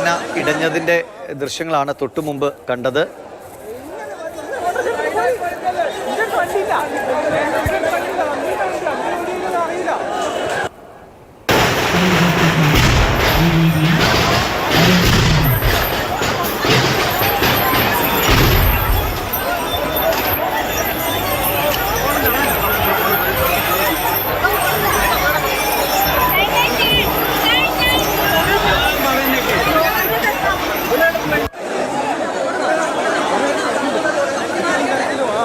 ആന ഇടഞ്ഞതിന്റെ ദൃശ്യങ്ങളാണ് തൊട്ടുമുമ്പ് കണ്ടത്.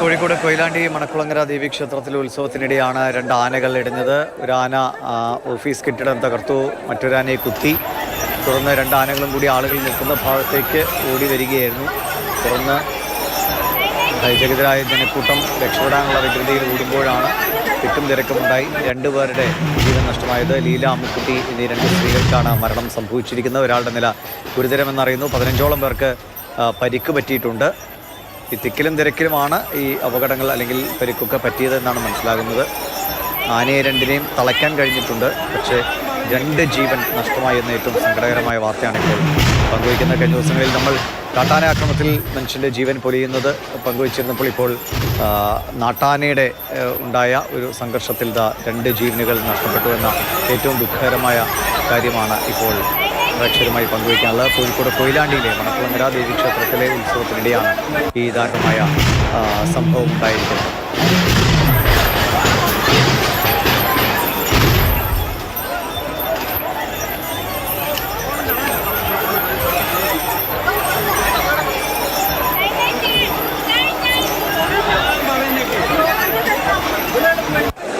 കോഴിക്കോട് കൊയിലാണ്ടി മണക്കുളങ്ങര ദേവീക്ഷേത്രത്തിലെ ഉത്സവത്തിനിടെയാണ് രണ്ട് ആനകൾ ഇടഞ്ഞത്. ആന ഓഫീസ് കെട്ടിടം തകർത്തു. മറ്റൊരാനയെ കുത്തി. തുടർന്ന് രണ്ട് ആനകളും കൂടി ആളുകൾ നിൽക്കുന്ന ഭാഗത്തേക്ക് ഓടി വരികയായിരുന്നു. തുടർന്ന് ഭയചകിതരായ ജനക്കൂട്ടം രക്ഷപ്പെടാനുള്ള വികൃതിയിൽ ഓടുമ്പോഴാണ് തിക്കും തിരക്കുമുണ്ടായി. രണ്ടുപേരുടെ ജീവൻ നഷ്ടമായത് ലീല അമ്മുക്കുട്ടി എന്നീ രണ്ട് സ്ത്രീകൾക്കാണ് മരണം സംഭവിച്ചിരിക്കുന്നത്. ഒരാളുടെ നില ഗുരുതരമെന്നറിയുന്നു. പതിനഞ്ചോളം പേർക്ക് പരിക്ക് പറ്റിയിട്ടുണ്ട്. ഈ തിക്കിലും തിരക്കിലുമാണ് ഈ അപകടങ്ങൾ അല്ലെങ്കിൽ പരിക്കൊക്കെ പറ്റിയതെന്നാണ് മനസ്സിലാകുന്നത്. ആനയെ രണ്ടിനെയും തളയ്ക്കാൻ കഴിഞ്ഞിട്ടുണ്ട്. പക്ഷേ രണ്ട് ജീവൻ നഷ്ടമായി എന്ന ഏറ്റവും സങ്കടകരമായ വാർത്തയാണ് ഇപ്പോൾ പങ്കുവയ്ക്കുന്ന കഴിഞ്ഞ ദിവസങ്ങളിൽ നമ്മൾ കാട്ടാന ആക്രമത്തിൽ മനുഷ്യന്റെ ജീവൻ പൊലിയുന്നത് പങ്കുവച്ചിരുന്നപ്പോൾ ഇപ്പോൾ നാട്ടാനയുടെ ഉണ്ടായ ഒരു സംഘർഷത്തിൽ രണ്ട് ജീവനുകൾ നഷ്ടപ്പെട്ടു എന്ന ഏറ്റവും ദുഃഖകരമായ കാര്യമാണ് ഇപ്പോൾ പ്രേക്ഷകരുമായി പങ്കുവയ്ക്കാനുള്ളത്. കോഴിക്കോട് കൊയിലാണ്ടിയിലെ മണക്കുളങ്ങര ദേവീക്ഷേത്രത്തിലെ ഉത്സവത്തിനിടെയാണ് ഈ ദാരുണമായ സംഭവം ഉണ്ടായിരിക്കുന്നത്.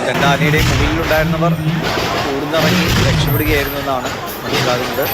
രണ്ടാനയുടെയും മുകളിലുണ്ടായിരുന്നവർ കൂടുന്നവരെ രക്ഷപ്പെടുകയായിരുന്നു എന്നാണ് മനസ്സിലാകുന്നത്.